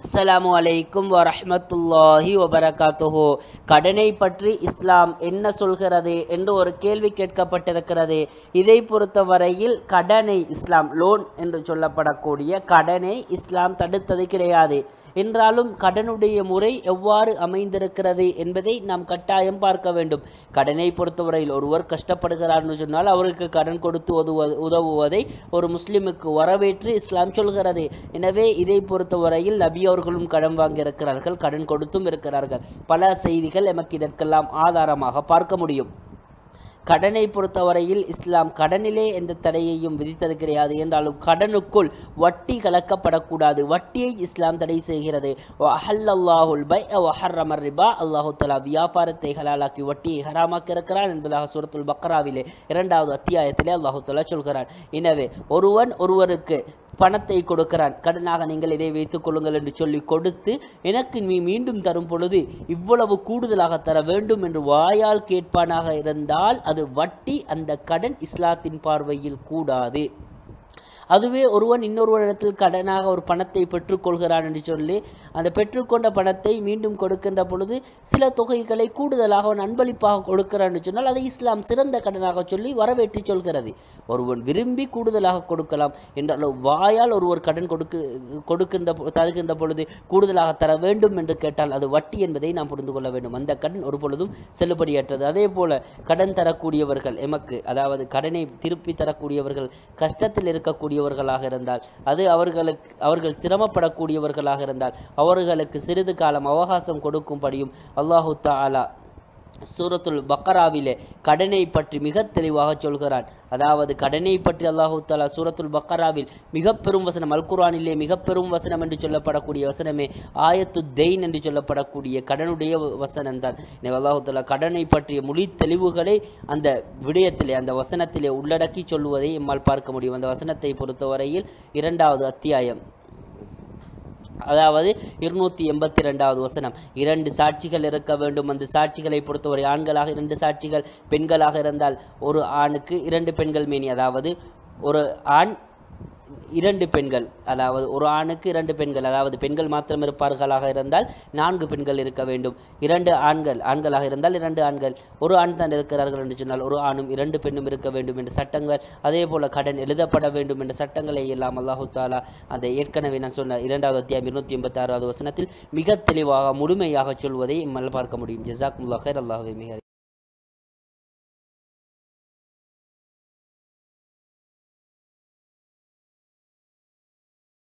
அஸ்ஸலாமு அலைக்கும் வரமத்துல்லாஹி வபரகாத்துஹு. கடனை பற்றி இஸ்லாம் என்ன சொல்கிறது என்று ஒரு கேள்வி கேட்கப்பட்டிருக்கிறது. இதை பொறுத்தவரையில் கடனை இஸ்லாம் லோன் என்று சொல்லப்படக்கூடிய கடனை இஸ்லாம் தடுத்தது கிடையாது. என்றாலும் கடனுடைய முறை எவ்வாறு அமைந்திருக்கிறது என்பதை நாம் கட்டாயம் பார்க்க வேண்டும். கடனை பொறுத்தவரையில் ஒருவர் கஷ்டப்படுகிறார்னு சொன்னால் அவருக்கு கடன் கொடுத்து உதவுவது உதவுவதை ஒரு முஸ்லிமுக்கு வரவேற்று இஸ்லாம் சொல்கிறது. எனவே இதை பொறுத்தவரையில் நபி அவர்களும் கடன் வாங்கியிருக்கிறார்கள் கடன் கொடுத்தும் இருக்கிறார்கள். பல செய்திகள் எமக்கு இதற்கெல்லாம் ஆதாரமாக பார்க்க முடியும். கடனை பொறுத்தவரையில் இஸ்லாம் கடனிலே எந்த தடையையும் விதித்தது கிடையாது என்றாலும் கடனுக்குள் வட்டி கலக்கப்படக்கூடாது. வட்டியை இஸ்லாம் தடை செய்கிறது. அஹல்லல்லாஹுல் பை வஹர்ரமர் ரிபா. அல்லாஹு தலா வியாபாரத்தை ஹலாலாக்கி வட்டியை ஹராமாக்கி இருக்கிறான் என்பதாக சூரத்துல் பக்ராவிலே இரண்டாவது அத்தியாயத்திலே அல்லாஹு தலா சொல்கிறான். எனவே ஒருவன் ஒருவருக்கு பணத்தை கொடுக்கிறான். கடனாக நீங்கள் இதை வைத்துக் கொள்ளுங்கள் என்று சொல்லி கொடுத்து எனக்கு நீ மீண்டும் தரும் பொழுது இவ்வளவு கூடுதலாக தர வேண்டும் என்று வாயால் கேட்பானாக இருந்தால் அது வட்டி அந்த கடன் இஸ்லாத்தின் பார்வையில் கூடாது. அதுவே ஒருவன் இன்னொருவரிடத்தில் கடனாக ஒரு பணத்தை பெற்றுக்கொள்கிறான் என்று சொல்லி அந்த பெற்றுக்கொண்ட பணத்தை மீண்டும் கொடுக்கின்ற பொழுது சில தொகைகளை கூடுதலாக அவன் அன்பளிப்பாக கொடுக்கிறான் என்று சொன்னால் அதை இஸ்லாம் சிறந்த கடனாக சொல்லி வரவேற்றி சொல்கிறது. ஒருவன் விரும்பி கூடுதலாக கொடுக்கலாம் என்றாலும் வாயால் ஒருவர் கடன் கொடுக்க கொடுக்கின்ற தருகின்ற பொழுது கூடுதலாக தர வேண்டும் என்று கேட்டால் அது வட்டி என்பதை நாம் புரிந்து கொள்ள வேண்டும். அந்த கடன் ஒரு பொழுதும் செல்லுபடியற்றது. அதே போல கடன் தரக்கூடியவர்கள் எமக்கு அதாவது கடனை திருப்பி தரக்கூடியவர்கள் கஷ்டத்தில் இருக்கக்கூடிய கூடியவர்களாக இருந்தால் அது அவர்களுக்கு அவர்கள் சிரமப்படக்கூடியவர்களாக இருந்தால் அவர்களுக்கு சிறிது காலம் அவகாசம் கொடுக்கும்படியும் அல்லாஹு தாலா சூரத்துல் பக்கராவிலே கடனை பற்றி மிக தெளிவாக சொல்கிறான். அதாவது கடனை பற்றி அல்லாஹு தாலா சூரத்துல் பக்கராவில் மிக பெரும் வசனம் அல் குர்ஆனிலே மிக பெரும் வசனம் என்று சொல்லப்படக்கூடிய வசனமே ஆயத்து தெயின் என்று சொல்லப்படக்கூடிய கடனுடைய வசனம் தான். எனவே அல்லாஹு தாலா கடனை பற்றிய மொழி தெளிவுகளை அந்த விடயத்திலே அந்த வசனத்திலே உள்ளடக்கி சொல்லுவதை எம்மால் பார்க்க முடியும். அந்த வசனத்தை பொறுத்தவரையில் இரண்டாவது அத்தியாயம். அதாவது இருநூத்தி எண்பத்தி ரெண்டாவது வசனம். இரண்டு சாட்சிகள் இருக்க வேண்டும். அந்த சாட்சிகளை பொறுத்தவரை ஆண்களாக இரண்டு சாட்சிகள் பெண்களாக இருந்தால் ஒரு ஆணுக்கு இரண்டு பெண்கள் மேனி. அதாவது ஒரு ஆண் இரண்டு பெண்கள் அதாவது ஒரு ஆணுக்கு இரண்டு பெண்கள் அதாவது பெண்கள் மாத்திரம் இருப்பார்களாக இருந்தால் நான்கு பெண்கள் இருக்க வேண்டும். இரண்டு ஆண்கள் ஆண்களாக இருந்தால் இரண்டு ஆண்கள். ஒரு ஆண் தான் இருக்கிறார்கள் என்று சொன்னால் ஒரு ஆணும் இரண்டு பெண்ணும் இருக்க வேண்டும் என்ற சட்டங்கள் அதே போல கடன் எழுதப்பட வேண்டும் என்ற சட்டங்களை எல்லாம் அல்லாஹு தாலா அந்த ஏற்கனவே நான் சொன்ன இரண்டாவது அத்தியாயம் இருநூத்தி எண்பத்தி ஆறாவது வசனத்தில் மிக தெளிவாக முழுமையாக சொல்வதை நம்மால் பார்க்க முடியும். ஜசாக் முல்லா ஹைர் மிக